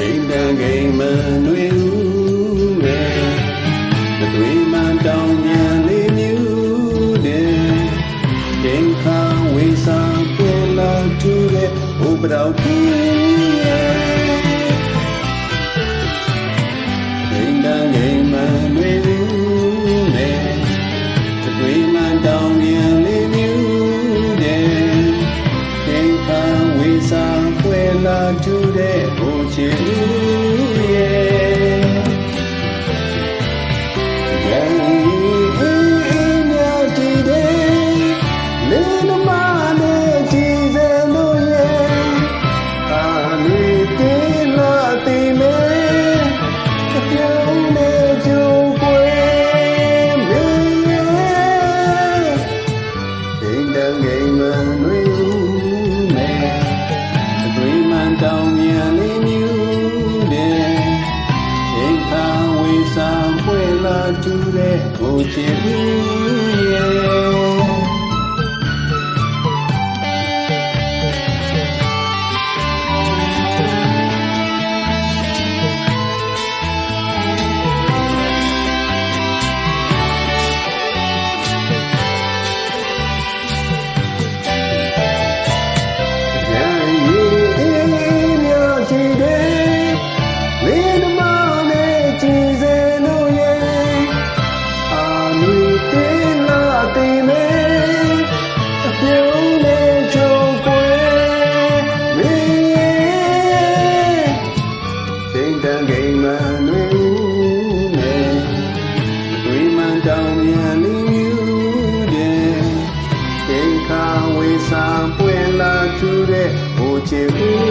မ်မနွေဦးနဲ့တသွေးမှန်တောင်မြန်လေးမြူတဲ့ဒင်ခါဝေစာပြေလာတူတဲ့ဘုပတော်ကြီးရဲ့ဒိန်တန်ဂိမ်မနွေဦးနဲ့တသွေးမှန်တောင်မြန်လေးမြူတဲ့ဒင်ခါဝေစာပြေလာတူတဲ့ဘု ရ လာတူတဲ့ကိုချ ချိ